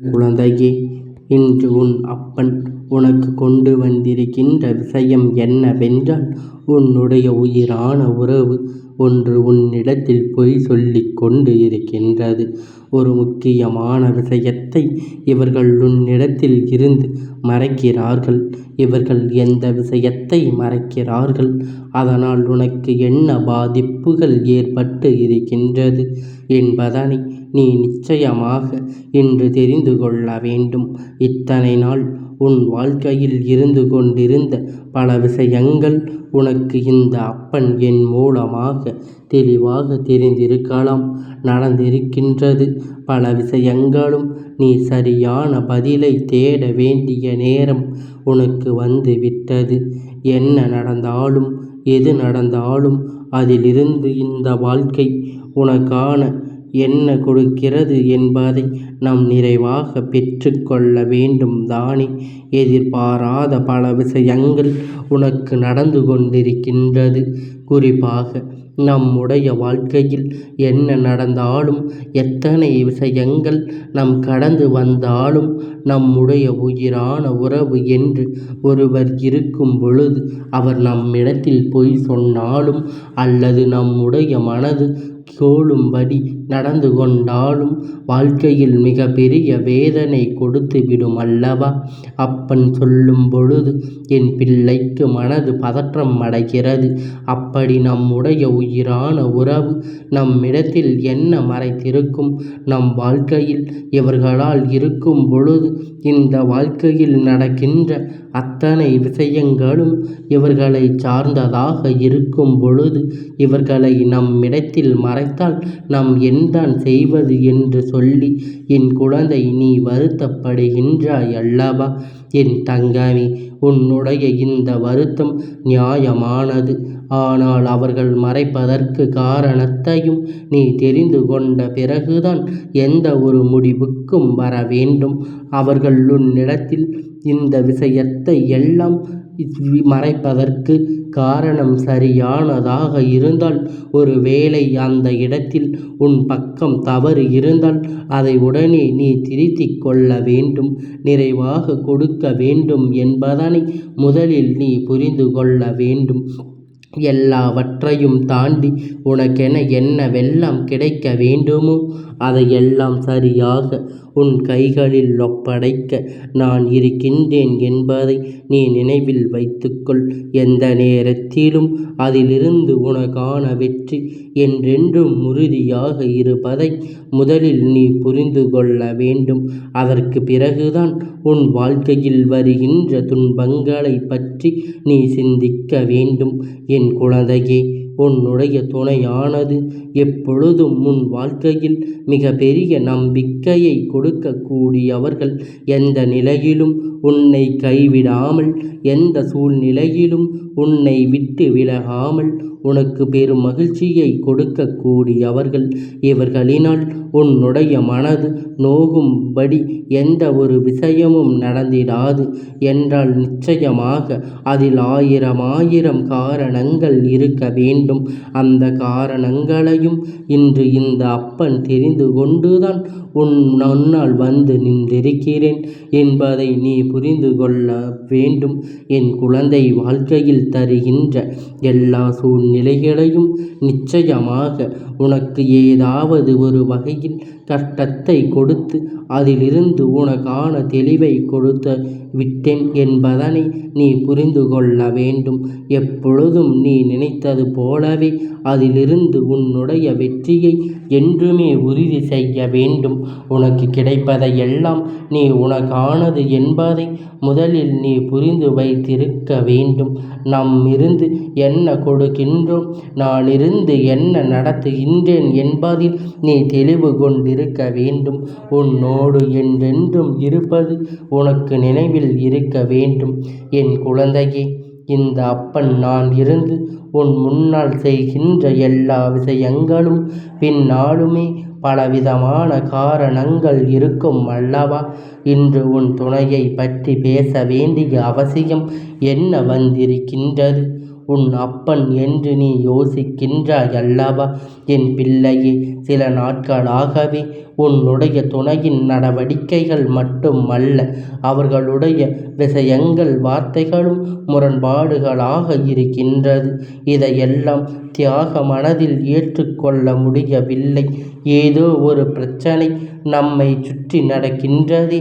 குழந்தையே இன்று உன் அப்பன் உனக்கு கொண்டு வந்திருக்கின்ற விஷயம் என்னவென்றால் உன்னுடைய உயிரான உறவு ஒன்று உன்னிடத்தில் பொய் சொல்லிக் கொண்டு இருக்கின்றது. ஒரு முக்கியமான விஷயத்தை இவர்கள் உன்னிடத்தில் இருந்து மறைக்கிறார்கள். இவர்கள் எந்த விஷயத்தை மறைக்கிறார்கள் அதனால் உனக்கு என்ன பாதிப்புகள் ஏற்பட்டு இருக்கின்றது என்பதனை நீ நிச்சயமாக இன்று தெரிந்து கொள்ள வேண்டும். இத்தனை நாள் உன் வாழ்க்கையில் இருந்து கொண்டிருந்த பல விஷயங்கள் உனக்கு இந்த அப்பன் என் மூலமாக தெளிவாக தெரிந்திருக்கலாம். நடந்திருக்கின்றது பல விஷயங்களும் நீ சரியான பதிலை தேட வேண்டிய நேரம் உனக்கு வந்து விட்டது. என்ன நடந்தாலும் எது நடந்தாலும் அதிலிருந்து இந்த வாழ்க்கை உனக்கான என்ன கொடுக்கிறது என்பதை நாம் நிறைவாக பெற்றுக்கொள்ள வேண்டும் தானே. எதிர்பாராத பல விஷயங்கள் உனக்கு நடந்து கொண்டிருக்கின்றது. குறிப்பாக நம்முடைய வாழ்க்கையில் என்ன நடந்தாலும் எத்தனை விஷயங்கள் நாம் கடந்து வந்தாலும் நம்முடைய உயிரான உறவு என்று ஒருவர் இருக்கும் பொழுது அவர் நம்மிடத்தில் பொய் சொன்னாலும் அல்லது நம்முடைய மனது கோளும்படி நடந்து கொண்டாலும் வாழ்க்கையில் மிகப்பெரிய வேதனை கொடுத்துவிடும் அல்லவா. அப்பன் சொல்லும் பொழுது என் பிள்ளைக்கு மனது பதற்றம் அடைகிறது. அப்படி நம்முடைய உயிரான உறவு நம்மிடத்தில் என்ன மறைத்திருக்கும் நம் வாழ்க்கையில் இவர்களால் இருக்கும் பொழுது இந்த வாழ்க்கையில் நடக்கின்ற அத்தனை விஷயங்களும் இவர்களை சார்ந்ததாக இருக்கும் பொழுது இவர்களை நம்மிடத்தில் மறைத்தால் நாம் என்தான் செய்வது என்று சொல்லி என் குழந்தை நீ வருத்தப்படுகின்றாய் அல்லவா. என் தங்கமே உன்னுடைய இந்த வருத்தம் நியாயமானது. ஆனால் அவர்கள் மறைப்பதற்கு காரணத்தையும் நீ தெரிந்து கொண்ட பிறகுதான் எந்த ஒரு முடிவுக்கும் வர வேண்டும். அவர்கள் உன்னிடத்தில் இந்த விஷயத்தை எல்லாம் மறைப்பதற்கு காரணம் சரியானதாக இருந்தால் ஒருவேளை அந்த இடத்தில் உன் பக்கம் தவறு இருந்தால் அதை உடனே நீ திருத்திக் கொள்ள வேண்டும். நிறைவாக கொடுக்க வேண்டும் என்பதனை முதலில் நீ புரிந்து கொள்ள வேண்டும். எல்லாவற்றையும் தாண்டி உனக்கென என்னவெல்லாம் கிடைக்க வேண்டுமோ அதையெல்லாம் சரியாக உன் கைகளில் ஒப்படைக்க நான் இருக்கின்றேன் என்பதை நீ நினைவில் வைத்துக்கொள். எந்த நேரத்திலும் அதிலிருந்து உனக்கான வெற்றி என்றென்றும் உறுதியாக இருப்பதை முதலில் நீ புரிந்து கொள்ள வேண்டும். அதற்குப் பிறகுதான் உன் வாழ்க்கையில் வருகின்ற துன்பங்களைப் பற்றி நீ சிந்திக்க வேண்டும். என் குழந்தையே உன்னுடைய துணையானது எப்பொழுதும் உன் வாழ்க்கையில் மிகப்பெரிய நம்பிக்கையை கொடுக்கக்கூடியவர்கள் எந்த நிலையிலும் உன்னை கைவிடாமல் எந்த சூழ்நிலையிலும் உன்னை விட்டு விலகாமல் உனக்கு பெரும் மகிழ்ச்சியை கொடுக்கக்கூடியவர்கள் இவர்களினால் உன்னுடைய மனது நோகும்படி எந்த ஒரு விஷயமும் நடந்திடாது என்றால் நிச்சயமாக அதில் ஆயிரமாயிரம் காரணங்கள் இருக்க வேண்டும். அந்த காரணங்களையும் இன்று இந்த அப்பன் தெரிந்து கொண்டுதான் உன் முன்னால் வந்து நின்றிருக்கிறேன் என்பதை நீ புரிந்து கொள்ள வேண்டும். என் குழந்தை வாழ்க்கையில் தருகின்ற எல்லா சூழ்நிலைகளையும் நிச்சயமாக உனக்கு ஏதாவது ஒரு வகையில் கஷ்டத்தை கொடுத்து அதிலிருந்து உனக்கான தெளிவை கொடுத்து விட்டேன் என்பதனை நீ புரிந்து கொள்ள வேண்டும். எப்பொழுதும் நீ நினைத்தது போலவே அதிலிருந்து உன்னுடைய வெற்றியை என்றுமே உறுதி செய்ய வேண்டும். உனக்கு கிடைப்பதையெல்லாம் நீ உனக்கானது என்பதை முதலில் நீ புரிந்து வைத்திருக்க வேண்டும். நம்மிருந்து என்ன கொடுக்கின்றோம் நானிருந்து என்ன நடத்துகின்றேன் என்பதில் நீ தெளிவு கொண்டிருக்க வேண்டும். உன்னோடு என்றென்றும் இருப்பது உனக்கு நினைவில் இருக்க வேண்டும். என் குழந்தையே இந்த அப்பன் நான் இருந்து உன் முன்னால் செய்கின்ற எல்லா விஷயங்களும் பின்னாலுமே பலவிதமான காரணங்கள் இருக்கும் அல்லவா. இன்று உன் துணையை பற்றி பேச வேண்டிய அவசியம் என்ன வந்திருக்கின்றது. உன் அப்பன் என்று நீ யோசிக்கின்றாய் அல்லவா. என் பிள்ளையே சில நாட்களாகவே உன்னுடைய துணையின் நடவடிக்கைகள் மட்டுமல்ல அவர்களுடைய விஷயங்கள் வார்த்தைகளும் முரண்பாடுகளாக இருக்கின்றது. இதையெல்லாம் தியாக மனதில் ஏற்றுக்கொள்ள முடியவில்லை. ஏதோ ஒரு பிரச்சனை நம்மை சுற்றி நடக்கின்றது.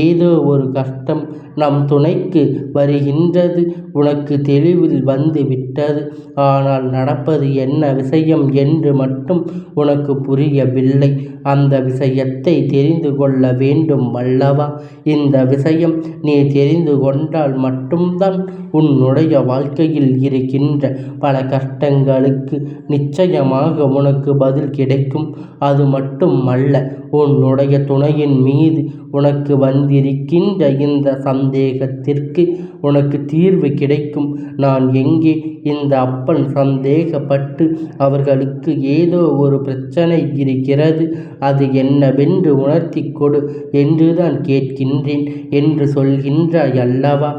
ஏதோ ஒரு கஷ்டம் நம் துணைக்கு வருகின்றது. உனக்கு தெளிவில் வந்து விட்டது. ஆனால் நடப்பது என்ன விஷயம் என்று மட்டும் உனக்கு புரியவில்லை. அந்த விஷயம் விஷயத்தை தெரிந்து கொள்ள வேண்டும் அல்லவா இந்த விஷயம் நீ தெரிந்து கொண்டால் மட்டும்தான் உன்னுடைய வாழ்க்கையில் இருக்கின்ற பல கஷ்டங்களுக்கு நிச்சயமாக உனக்கு பதில் கிடைக்கும். அது மட்டும் அல்ல உன்னுடைய துணையின் மீது உனக்கு வந்திருக்கின்ற இந்த சந்தேகத்திற்கு உனக்கு தீர்வு கிடைக்கும். நான் எங்கே? இந்த அப்பன் சந்தேகப்பட்டு அவர்களுக்கு ஏதோ ஒரு பிரச்சனை இருக்கிறது. அது என்னவென்று உணர்த்தி கொடு என்றுதான் கேட்கின்றேன் என்று சொல்கின்றாய் அல்லவா?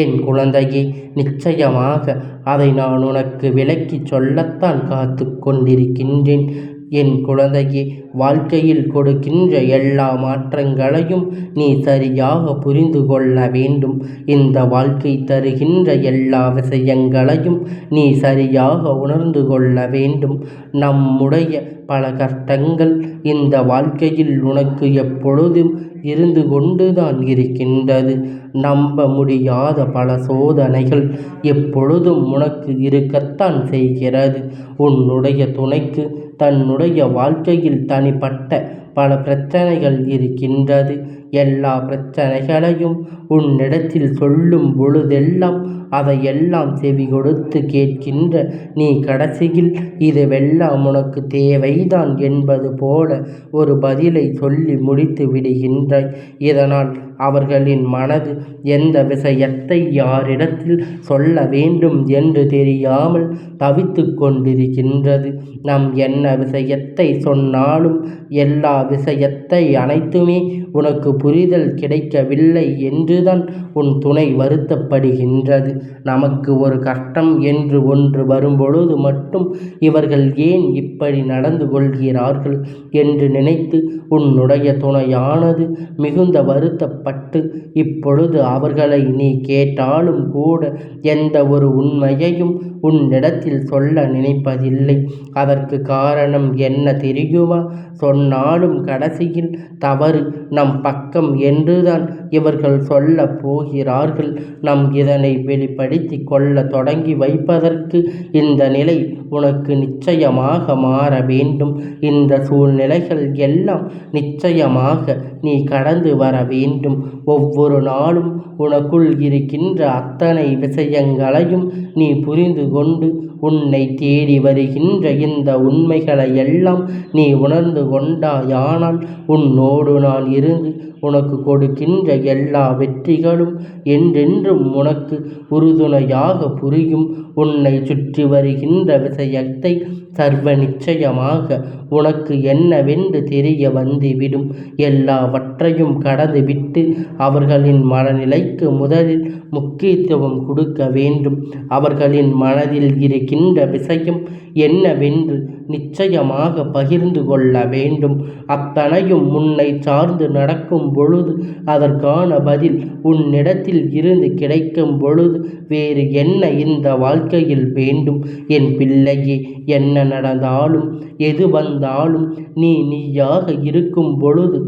என் குழந்தையே நிச்சயமாக அதை நான் உனக்கு விளக்கி சொல்லத்தான் காத்து கொண்டிருக்கின்றேன். என் குழந்தையே வாழ்க்கையில் கொடுக்கின்ற எல்லா மாற்றங்களையும் நீ சரியாக புரிந்து கொள்ள வேண்டும். இந்த வாழ்க்கை தருகின்ற எல்லா விஷயங்களையும் நீ சரியாக உணர்ந்து கொள்ள வேண்டும். நம்முடைய பல கஷ்டங்கள் இந்த வாழ்க்கையில் உனக்கு எப்பொழுதும் இருந்து கொண்டுதான் இருக்கின்றது. நம்ப முடியாத பல சோதனைகள் எப்பொழுதும் உனக்கு இருக்கத்தான் செய்கிறது. உன்னுடைய துணைக்கு தன்னுடைய வாழ்க்கையில் தனிப்பட்ட பல பிரச்சனைகள் இருக்கின்றது. எல்லா பிரச்சனைகளையும் உன்னிடத்தில் சொல்லும் பொழுதெல்லாம் அதையெல்லாம் செவி கொடுத்து கேட்கின்ற நீ கடைசியில் இதுவெல்லாம் உனக்கு தேவைதான் என்பது போல ஒரு பதிலை சொல்லி முடித்து விடுகின்றாய். இதனால் அவர்களின் மனது எந்த விஷயத்தை யாரிடத்தில் சொல்ல வேண்டும் என்று தெரியாமல் தவித்து கொண்டிருக்கின்றது. நம் என்ன விஷயத்தை சொன்னாலும் எல்லா விஷயத்தை அனைத்துமே உனக்கு புரிதல் கிடைக்கவில்லை என்றுதான் உன் துணை வருத்தப்படுகின்றது. நமக்கு ஒரு கஷ்டம் என்று ஒன்று வரும்பொழுது மட்டும் இவர்கள் ஏன் இப்படி நடந்து கொள்கிறார்கள் என்று நினைத்து உன்னுடைய துணையானது மிகுந்த வருத்தப்பட்டு இப்பொழுது அவர்களை நீ கேட்டாலும் கூட எந்த ஒரு உண்மையையும் உன்னிடத்தில் சொல்ல நினைப்பதில்லை. அதற்கு காரணம் என்ன தெரியுமா? சொன்னாலும் கடைசியில் தவறு நம் பக்கம் பக்கம் என்றுதான் இவர்கள் சொல்லப் போகிறார்கள். நம் இதனை வெளிப்படுத்தி கொள்ள தொடங்கி வைப்பதற்கு இந்த நிலை உனக்கு நிச்சயமாக மாற வேண்டும். இந்த சூழ்நிலைகள் எல்லாம் நிச்சயமாக நீ கடந்து வர வேண்டும். ஒவ்வொரு நாளும் உனக்குள் இருக்கின்ற அத்தனை விஷயங்களையும் நீ புரிந்து கொண்டு உன்னை தேடி வருகின்ற இந்த உண்மைகளை எல்லாம் நீ உணர்ந்து கொண்டாயானால் உன்னோடு நான் இருந்து உனக்கு கொடுக்கின்ற எல்லா வெற்றிகளும் என்றென்றும் உனக்கு உறுதுணையாக புரியும். உன்னை சுற்றி வருகின்ற விஷயத்தை சர்வ நிச்சயமாக உனக்கு என்னவென்று தெரிய வந்துவிடும். எல்லாவற்றையும் கடந்துவிட்டு அவர்களின் மனநிலைக்கு முதலில் முக்கியத்துவம் கொடுக்க வேண்டும். அவர்களின் மனதில் இருக்கின்ற விஷயம் என்னவென்று நிச்சயமாக பகிர்ந்து கொள்ள வேண்டும். அத்தனையும் உன்னை சார்ந்து நடக்கும் பொழுது அதற்கான பதில் உன்னிடத்தில் இருந்து கிடைக்கும் பொழுது வேறு என்ன இந்த வாழ்க்கையில் வேண்டும்? என் பிள்ளையே என்ன நடந்தாலும் எது வந்தாலும் நீ நீயாக இருக்கும் பொழுது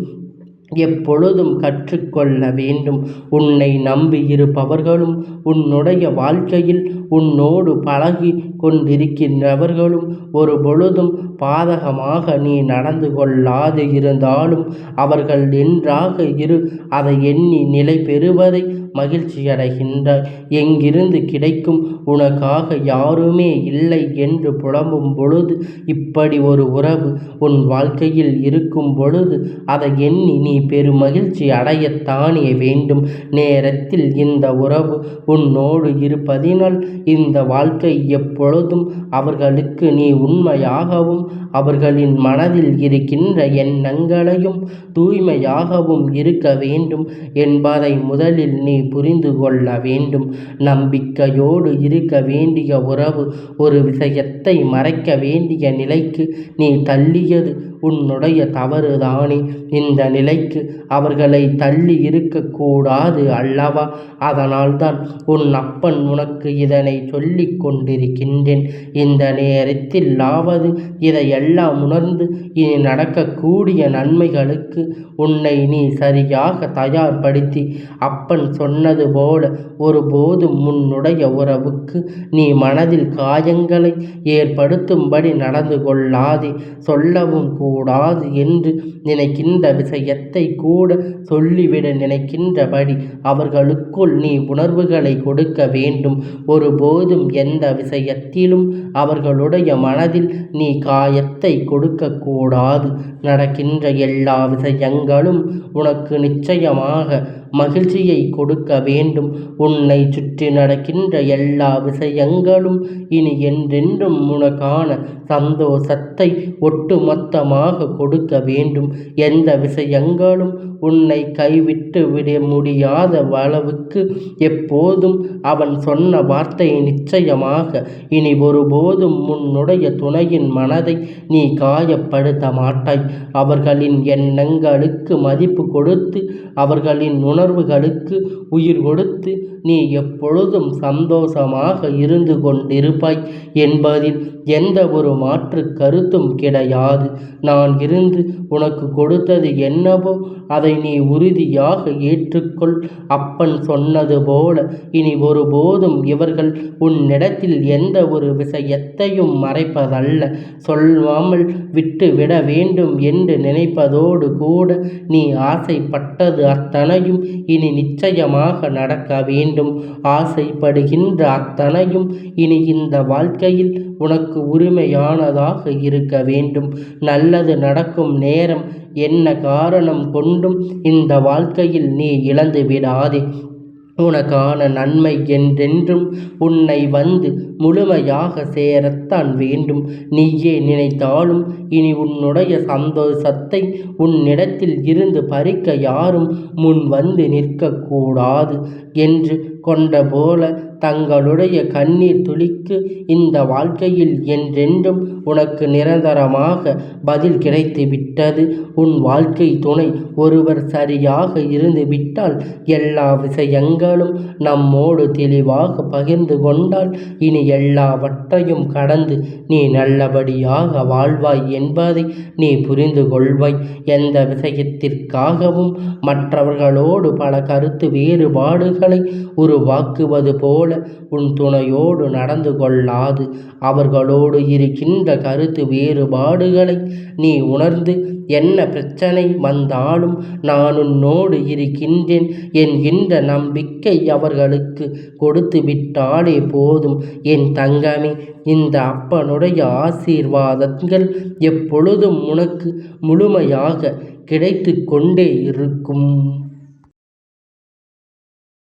எப்பொழுதும் கற்றுக்கொள்ள வேண்டும். உன்னை நம்பி இருப்பவர்களும் உன்னுடைய வாழ்க்கையில் உன்னோடு பழகி கொண்டிருக்கின்றவர்களும் ஒரு பொழுதும் பாதகமாக நீ நடந்து கொள்ளாது இருந்தாலும் அவர்கள் நன்றாக இரு அதை எண்ணி நிலை பெறுவதை மகிழ்ச்சியடைகின்றாய் எங்கிருந்து கிடைக்கும் உனக்காக யாருமே இல்லை என்று புலம்பும் பொழுது இப்படி ஒரு உறவு உன் வாழ்க்கையில் இருக்கும் பொழுது அதை எண்ணி நீ பெருமகிழ்ச்சி அடையத்தானே வேண்டும். நேரத்தில் இந்த உறவு உன்னோடு இருப்பதினால் இந்த வாழ்க்கை எப்பொழுதும் அவர்களுக்கு நீ உண்மையாகவும் அவர்களின் மனதில் இருக்கின்ற எண்ணங்களையும் தூய்மையாகவும் இருக்க வேண்டும் என்பதை முதலில் நீ புரிந்து கொள்ள வேண்டும். நம்பிக்கையோடு இருக்க வேண்டிய உறவு ஒரு விஷயத்தை மறைக்க வேண்டிய நிலைக்கு நீ தள்ளியது உன்னுடைய தவறுதானே இந்த நிலைக்கு அவர்களை தள்ளி இருக்கக்கூடாது அல்லவா? அதனால்தான் உன் அப்பன் உனக்கு இதனை சொல்லிக் கொண்டிருக்கின்றேன். இந்த நேரத்திலாவது இதையெல்லாம் உணர்ந்து இனி நடக்கக்கூடிய நன்மைகளுக்கு உன்னை நீ சரியாக தயார்படுத்தி. அப்பன் சொன்னது போல ஒருபோதும் உன்னுடைய உறவுக்கு நீ மனதில் காயங்களை ஏற்படுத்தும்படி நடந்து கொள்ளாதே. சொல்லவும் கூடாது என்று நினைக்கின்ற விஷயத்தை கூட சொல்லிவிட நினைக்கின்றபடி அவர்களுக்குள் நீ உணர்வுகளை கொடுக்க வேண்டும். ஒருபோதும் எந்த விஷயத்திலும் அவர்களுடைய மனதில் நீ காயத்தை கொடுக்கக்கூடாது நடக்கின்ற எல்லா விஷயங்களும் உனக்கு நிச்சயமாக மகிழ்ச்சியை கொடுக்க வேண்டும். உன்னை சுற்றி நடக்கின்ற எல்லா விஷயங்களும் இனி என்றென்றும் உனக்கான சந்தோஷத்தை ஒட்டுமொத்தமாக கொடுக்க வேண்டும். எந்த விஷயங்களும் உன்னை கைவிட்டு விட முடியாத அளவுக்கு எப்போதும் அவன் சொன்ன வார்த்தை நிச்சயமாக இனி ஒருபோதும் உன்னுடைய துணையின் மனதை நீ காயப்படுத்த மாட்டாய். அவர்களின் எண்ணங்களுக்கு மதிப்பு கொடுத்து அவர்களின் உணர்வுகளுக்கு உயிர் கொடுத்து நீ எப்பொழுதும் சந்தோஷமாக இருந்து கொண்டிருப்பாய் என்பதில் எந்த ஒரு மாற்று கருத்தும் கிடையாது. நான் இருந்து உனக்கு கொடுத்தது என்னவோ அதை நீ உறுதியாக ஏற்றுக்கொள். அப்பன் சொன்னது போல இனி ஒருபோதும் இவர்கள் உன்னிடத்தில் எந்த ஒரு விஷயத்தையும் மறைப்பதல்ல. சொல்லாமல் விட்டு விட வேண்டும் என்று நினைப்பதோடு கூட நீ ஆசைப்பட்டது அத்தனையும் இனி நிச்சயமாக நடக்க வேண்டும். ஆசைப்படுகின்ற அத்தனையும் இனி இந்த வாழ்க்கையில் உனக்கு உரிமையானதாக இருக்க வேண்டும். நல்லது நடக்கும் நேரம் என்ன காரணம் கொண்டும் இந்த வாழ்க்கையில் நீ இழந்து விடாதே உனக்கான நன்மை என்றென்றும் உன்னை வந்து முழுமையாக சேரத்தான் வேண்டும். நீயே நினைத்தாலும் இனி உன்னுடைய சந்தோஷத்தை உன்னிடத்தில் இருந்து பறிக்க யாரும் முன் வந்து நிற்கக்கூடாது என்று கொண்ட போல தங்களுடைய கண்ணீர் துளிக்கு இந்த வாழ்க்கையில் என்றென்றும் உனக்கு நிரந்தரமாக பதில் கிடைத்து விட்டது. உன் வாழ்க்கை துணை ஒருவர் சரியாக இருந்து விட்டால் எல்லா விஷயங்களும் நம்மோடு தெளிவாக பகிர்ந்து கொண்டால் இனி எல்லாவற்றையும் கடந்து நீ நல்லபடியாக வாழ்வாய் என்பதை நீ புரிந்து கொள்வாய். எந்த விஷயத்திற்காகவும் மற்றவர்களோடு பல கருத்து வேறுபாடுகளை உருவாக்குவது போல உன் துணையோடு நடந்து கொள்ளாது. அவர்களோடு இருக்கின்ற கருத்து வேறுபாடுகளை நீ உணர்ந்து என்ன பிரச்சனை வந்தாலும் நான் உன்னோடு இருக்கின்றேன் என்கின்ற நம்பிக்கை அவர்களுக்கு கொடுத்து விட்டாலே போதும். என் தங்கமே இந்த அப்பனுடைய ஆசீர்வாதங்கள் எப்பொழுதும் உனக்கு முழுமையாக கிடைத்து கொண்டே இருக்கும்.